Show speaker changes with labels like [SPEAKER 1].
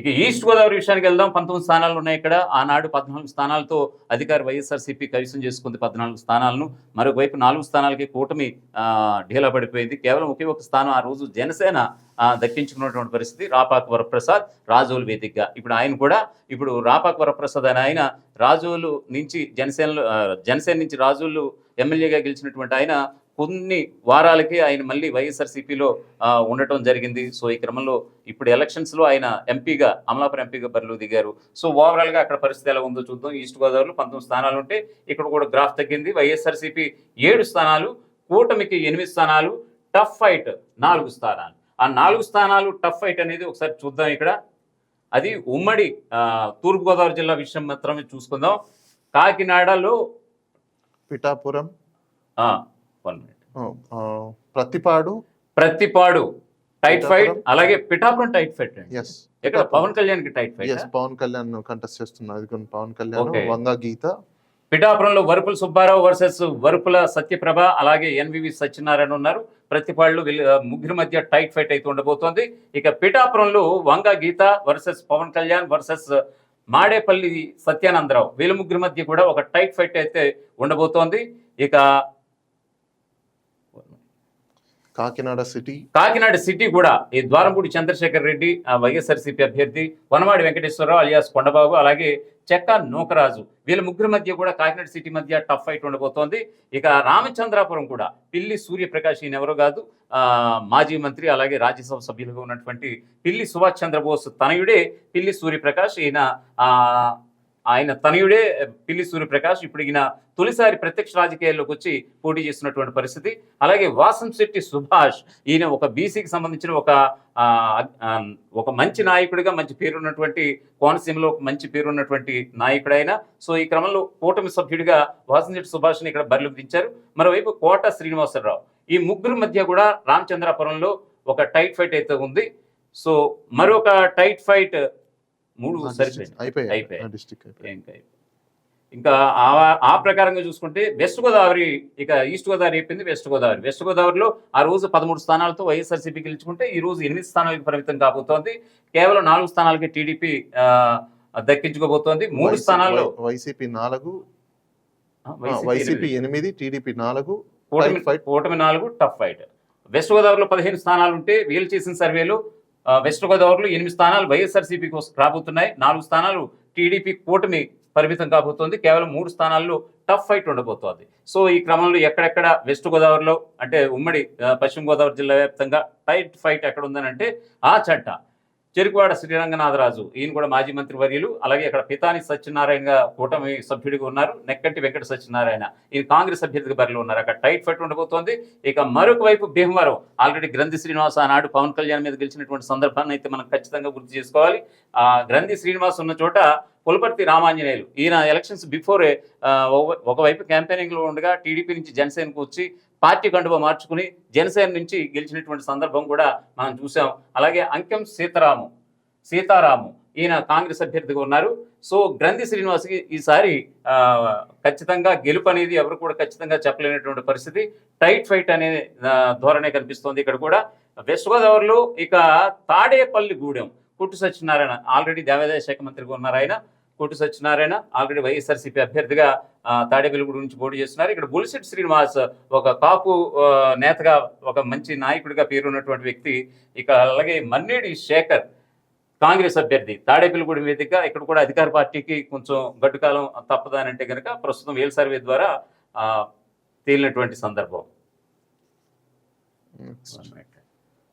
[SPEAKER 1] ఇక ఈస్ట్ గోదావరి విషయానికి వెళ్దాం. పంతొమ్మిది స్థానాలు ఉన్నాయి ఇక్కడ. ఆనాడు పద్నాలుగు స్థానాలతో అధికారి వైఎస్ఆర్సీపీ కవిసం చేసుకుంది పద్నాలుగు స్థానాలను. మరోవైపు నాలుగు స్థానాలకి కూటమి ఢీలా పడిపోయింది. కేవలం ఒకే ఒక స్థానం ఆ రోజు జనసేన దక్కించుకున్నటువంటి పరిస్థితి. రాపాక వరప్రసాద్ రాజోలు వేదికగా. ఇప్పుడు ఆయన కూడా ఇప్పుడు రాపాక వరప్రసాద్ అని ఆయన రాజోలు నుంచి జనసేనలో జనసేన నుంచి రాజోలు ఎమ్మెల్యేగా గెలిచినటువంటి ఆయన కొన్ని వారాలకి ఆయన మళ్ళీ వైఎస్ఆర్సీపీలో ఉండటం జరిగింది. సో ఈ క్రమంలో ఇప్పుడు ఎలక్షన్స్లో ఆయన ఎంపీగా అమలాపురం ఎంపీగా బరిలో దిగారు. సో ఓవరాల్గా అక్కడ పరిస్థితి ఎలా ఉందో చూద్దాం. ఈస్ట్ గోదావరిలో పంతొమ్మిది స్థానాలు ఉంటే ఇక్కడ కూడా గ్రాఫ్ తగ్గింది. వైఎస్ఆర్సీపీ ఏడు స్థానాలు కూటమికి ఎనిమిది స్థానాలు టఫ్ ఫైట్ నాలుగు స్థానాలు. ఆ నాలుగు స్థానాలు టఫ్ ఫైట్ అనేది ఒకసారి చూద్దాం ఇక్కడ. అది ఉమ్మడి తూర్పుగోదావరి జిల్లా విషయం మాత్రమే చూసుకుందాం. కాకినాడలో
[SPEAKER 2] పిఠాపురం.
[SPEAKER 1] ఆ,
[SPEAKER 2] ఆ, ప్రతిపాడు.
[SPEAKER 1] ప్రతిపాడు. Tight fight. అలాగే పిఠాపురం టైట్ ఫైట్ ఇక్కడ పవన్ కళ్యాణ్కి tight fight
[SPEAKER 2] yes Pawan Kalyan contest చేస్తున్నారు. పవన్ కళ్యాణ్. వంగ గీత.
[SPEAKER 1] పిఠాపురంలో వరుపుల సుబ్బారావు వర్సెస్ వరుపుల సత్యప్రభ అలాగే ఎన్వివి సత్యనారాయణ ఉన్నారు. ప్రతిపాడులో వీళ్ళ ముగ్గురి మధ్య టైట్ ఫైట్ అయితే ఉండబోతోంది. ఇక పిఠాపురంలో వంగ గీత వర్సెస్ పవన్ కళ్యాణ్ వర్సెస్ మాడేపల్లి సత్యానందరావు. వీళ్ళ ముగ్గురి మధ్య కూడా ఒక టైట్ ఫైట్ అయితే ఉండబోతోంది. ఇక
[SPEAKER 2] కాకినాడ సిటీ.
[SPEAKER 1] కాకినాడ సిటీ కూడా ఈ ద్వారంపూడి చంద్రశేఖర్ రెడ్డి వైఎస్ఆర్సీపీ అభ్యర్థి వనమాడి వెంకటేశ్వరరావు అలియాస్ కొండబాబు అలాగే చెక్క నూకరాజు. వీళ్ళ ముగ్గురు మధ్య కూడా కాకినాడ సిటీ మధ్య టఫ్ ఫైట్ ఉండబోతోంది. ఇక రామచంద్రాపురం కూడా పిల్లి సూర్యప్రకాష్ ఈయన ఎవరో కాదు. మాజీ మంత్రి అలాగే రాజ్యసభ సభ్యులుగా ఉన్నటువంటి పిల్లి సుభాష్ చంద్రబోస్ తనయుడే పిల్లి సూర్యప్రకాష్ ఈయన ఆ, ఆయన తనయుడే పిల్లి సూర్యప్రకాష్ ఇప్పుడు ఈయన తొలిసారి ప్రత్యక్ష రాజకీయాల్లోకి వచ్చి పోటీ చేస్తున్నటువంటి పరిస్థితి. అలాగే వాసం శెట్టి సుభాష్ ఈయన ఒక బీసీకి సంబంధించిన ఒక ఒక మంచి నాయకుడిగా మంచి పేరున్నటువంటి కోనసీమలో ఒక మంచి పేరున్నటువంటి నాయకుడైన. సో ఈ క్రమంలో కూటమి సభ్యుడిగా వాసంశెట్టి సుభాష్ని ఇక్కడ బరిలోకి దించారు మరోవైపు కోట శ్రీనివాసరావు ఈ ముగ్గురు మధ్య కూడా రామచంద్రాపురంలో ఒక టైట్ ఫైట్ అయితే ఉంది. సో మరొక టైట్ ఫైట్ మూడు ఇంకా ఆ ప్రకారంగా చూసుకుంటే వెస్ట్ గోదావరి ఇక ఈస్ట్ గోదావరి అయిపోయింది వెస్ట్ గోదావరి. వెస్ట్ గోదావరిలో ఆ రోజు పదమూడు స్థానాలతో వైఎస్ఆర్సీపీ గెలుచుకుంటే ఈ రోజు ఎనిమిది స్థానాలకు పరిమితం కాబోతోంది. కేవలం నాలుగు స్థానాలకి టీడీపీ దక్కించుకోబోతోంది. మూడు స్థానాల్లో
[SPEAKER 2] వైసీపీ నాలుగు
[SPEAKER 1] వైసీపీ ఎనిమిది.
[SPEAKER 2] టీడీపీ నాలుగు.
[SPEAKER 1] కూటమి నాలుగు టఫ్ ఫైట్. వెస్ట్ గోదావరిలో పదిహేను స్థానాలు ఉంటే వీళ్ళు చేసిన సర్వేలో వెస్ట్ గోదావరిలో ఎనిమిది స్థానాలు వైఎస్ఆర్సీపీకి రాబోతున్నాయి. నాలుగు స్థానాలు టీడీపీ కూటమి పరిమితం కాబోతోంది. కేవలం మూడు స్థానాల్లో టఫ్ ఫైట్ ఉండబోతోంది. సో ఈ క్రమంలో ఎక్కడెక్కడ వెస్ట్ గోదావరిలో అంటే ఉమ్మడి పశ్చిమ గోదావరి జిల్లా వ్యాప్తంగా టైట్ ఫైట్ ఎక్కడ ఉందని అంటే ఆ చట్ట. చెరుకువాడ శ్రీరంగనాథరాజు ఈయన కూడా మాజీ మంత్రి వర్యులు. అలాగే అక్కడ పితాని సత్యనారాయణగా కూటమి సభ్యుడిగా ఉన్నారు. నెక్కంటి వెంకట సత్యనారాయణ ఈయన కాంగ్రెస్ అభ్యర్థిగా బరిలో ఉన్నారు. అక్కడ టైట్ ఫైట్ ఉండబోతోంది. ఇక మరొక వైపు భీమవరం ఆల్రెడీ గ్రంథి శ్రీనివాస్ ఆనాడు పవన్ కళ్యాణ్ మీద గెలిచినటువంటి సందర్భాన్ని అయితే మనం ఖచ్చితంగా గుర్తు చేసుకోవాలి. ఆ గ్రంథి శ్రీనివాస్ ఉన్న చోట పులపర్తి రామాంజనేయులు ఈయన ఎలక్షన్స్ బిఫోరే ఒకవైపు క్యాంపెయినింగ్లో ఉండగా టీడీపీ నుంచి జనసేనకు వచ్చి పార్టీ కండువ మార్చుకుని జనసేన నుంచి గెలిచినటువంటి సందర్భం కూడా మనం చూసాం. అలాగే అంకెం సీతారాము సీతారాము ఈయన కాంగ్రెస్ అభ్యర్థిగా ఉన్నారు. సో గ్రంథి శ్రీనివాస్కి ఈసారి ఖచ్చితంగా గెలుపు అనేది ఎవరు కూడా ఖచ్చితంగా చెప్పలేనటువంటి పరిస్థితి. టైట్ ఫైట్ అనే ధోరణే కనిపిస్తోంది ఇక్కడ కూడా. వెస్ట్ గోదావరిలో ఇక తాడేపల్లి గూడెం కొట్టు సత్యనారాయణ ఆల్రెడీ దేవాదాయ శాఖ మంత్రిగా ఉన్నారు ఆయన. కొట్టు సత్యనారాయణ ఆల్రెడీ వైఎస్ఆర్సీపీ అభ్యర్థిగా ఆ, నుంచి పోటీ చేస్తున్నారు. ఇక్కడ బుల్సిట్ శ్రీనివాస్ ఒక కాపు నేతగా ఒక మంచి నాయకుడిగా పేరున్నటువంటి వ్యక్తి. ఇక అలాగే మన్నేడి శేఖర్ కాంగ్రెస్ అభ్యర్థి. తాడేపల్లిగూడెం వేదిక ఇక్కడ కూడా అధికార పార్టీకి కొంచెం గడ్డుకాలం తప్పదని అంటే కనుక ప్రస్తుతం వేల్ సర్వే ద్వారా తేలినటువంటి సందర్భం.